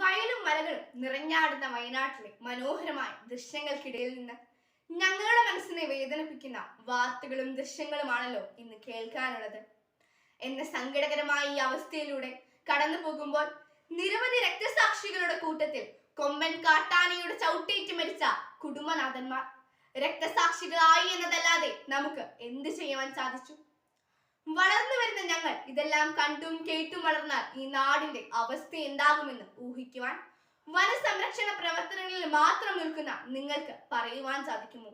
വയലും മലകളും നിറഞ്ഞാടുന്ന വയനാട്ടിലെ മനോഹരമായ ദൃശ്യങ്ങൾക്കിടയിൽ നിന്ന് ഞങ്ങളുടെ മനസ്സിനെ വേദനിപ്പിക്കുന്ന വാർത്തകളും ദൃശ്യങ്ങളുമാണല്ലോ ഇന്ന് കേൾക്കാനുള്ളത്. എന്ന സങ്കടകരമായ ഈ അവസ്ഥയിലൂടെ കടന്നു പോകുമ്പോൾ നിരവധി രക്തസാക്ഷികളുടെ കൂട്ടത്തിൽ കൊമ്പൻ കാട്ടാനയുടെ ചവിട്ടേറ്റ് മരിച്ച കുടുംബനാഥന്മാർ. രക്തസാക്ഷികളായി എന്നതല്ലാതെ നമുക്ക് എന്ത് ചെയ്യുവാൻ സാധിച്ചു? വളർന്നു വരുന്ന ഞങ്ങൾ ഇതെല്ലാം കണ്ടും കേട്ടും വളർന്നാൽ ഈ നാടിന്റെ അവസ്ഥ എന്താകുമെന്ന് ഊഹിക്കുവാൻ വനസംരക്ഷണ പ്രവർത്തനങ്ങളിൽ മാത്രം നിൽക്കുന്ന നിങ്ങൾക്ക് പറയുവാൻ സാധിക്കുമോ?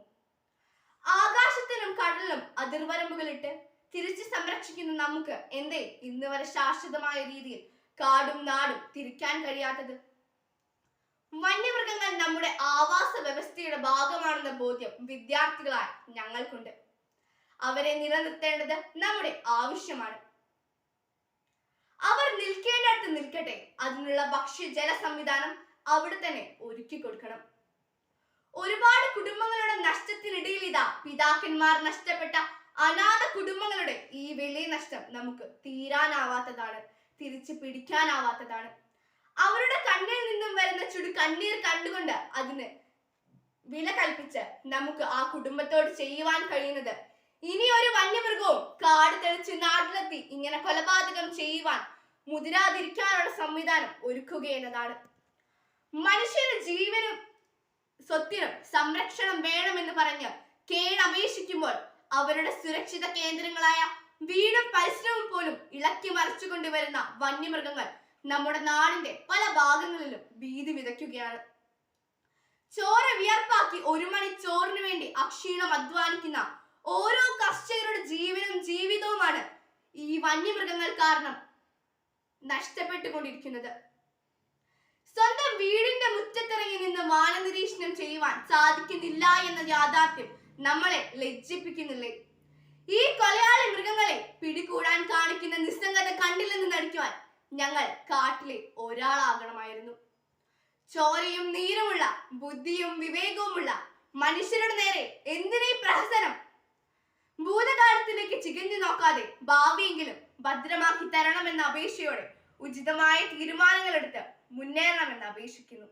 ആകാശത്തിനും കടലിലും അതിർവരമ്പുകളിട്ട് തിരിച്ചു സംരക്ഷിക്കുന്ന നമുക്ക് എന്തേ ഇന്ന് വരെ ശാശ്വതമായ രീതിയിൽ കാടും നാടും തിരിക്കാൻ കഴിയാത്തത്? വന്യമൃഗങ്ങൾ നമ്മുടെ ആവാസ വ്യവസ്ഥയുടെ ഭാഗമാണെന്ന ബോധ്യം വിദ്യാർത്ഥികളായ ഞങ്ങൾക്കുണ്ട്. അവരെ നിലനിർത്തേണ്ടത് നമ്മുടെ ആവശ്യമാണ്. അവർ നിൽക്കേണ്ടടുത്ത് നിൽക്കട്ടെ. അതിനുള്ള ഭക്ഷ്യ ജല സംവിധാനം അവിടെ തന്നെ ഒരുക്കി കൊടുക്കണം. ഒരുപാട് കുടുംബങ്ങളുടെ നഷ്ടത്തിനിടയിൽ ഇതാ പിതാക്കന്മാർ നഷ്ടപ്പെട്ട അനാഥ കുടുംബങ്ങളുടെ ഈ വലിയ നഷ്ടം നമുക്ക് തീരാനാവാത്തതാണ്. തിരിച്ചു പിടിക്കാനാവാത്തതാണ്. അവരുടെ കണ്ണിൽ നിന്നും വരുന്ന ചുടു കണ്ണീർ കണ്ടുകൊണ്ട് അതിന് വില കൽപ്പിച്ച് നമുക്ക് ആ കുടുംബത്തോട് ചെയ്യുവാൻ കഴിയുന്നത് ഇനി ഒരു വന്യമൃഗവും കാട് തെളിച്ച് നാട്ടിലെത്തി ഇങ്ങനെ കൊലപാതകം ചെയ്യുവാൻ മുതിരാതിരിക്കാനുള്ള സംവിധാനം ഒരുക്കുക എന്നതാണ്. മനുഷ്യന് ജീവനും സ്വത്തിനും സംരക്ഷണം വേണമെന്ന് പറഞ്ഞ് കേണപേക്ഷിക്കുമ്പോൾ അവരുടെ സുരക്ഷിത കേന്ദ്രങ്ങളായ വീടും പരിസരവും പോലും ഇളക്കി മറിച്ചു കൊണ്ടുവരുന്ന വന്യമൃഗങ്ങൾ നമ്മുടെ നാടിന്റെ പല ഭാഗങ്ങളിലും ഭീതി വിതയ്ക്കുകയാണ്. ചോര വിയർപ്പാക്കി ഒരു മണി ചോറിനു വേണ്ടി അക്ഷീണം അധ്വാനിക്കുന്ന ഓരോ കർഷകരുടെ ജീവനും ജീവിതവുമാണ് ഈ വന്യമൃഗങ്ങൾ കാരണം നഷ്ടപ്പെട്ടുകൊണ്ടിരിക്കുന്നത്. സ്വന്തം വീടിന്റെ മുറ്റത്തിറങ്ങി നിന്ന് വാനനിരീക്ഷണം ചെയ്യുവാൻ സാധിക്കുന്നില്ല എന്ന യാഥാർത്ഥ്യം നമ്മളെ ലജ്ജിപ്പിക്കുന്നില്ലേ? ഈ കൊലയാളി മൃഗങ്ങളെ പിടികൂടാൻ കാണിക്കുന്ന നിസ്സംഗത കണ്ടില്ലെന്ന് നടിക്കുവാൻ ഞങ്ങൾ കാട്ടിലെ ഒരാളാകണമായിരുന്നു. ചോരയും നീരുമുള്ള ബുദ്ധിയും വിവേകവുമുള്ള മനുഷ്യരുടെ നേരെ എന്തിനീ പ്രഹസനം ഭൂതകാലത്തിലേക്ക് ചികഞ്ഞു നോക്കാതെ ഭാവിയെങ്കിലും ഭദ്രമാക്കി തരണമെന്ന അപേക്ഷയോടെ ഉചിതമായ തീരുമാനങ്ങളെടുത്ത് മുന്നേറണമെന്ന് അപേക്ഷിക്കുന്നു.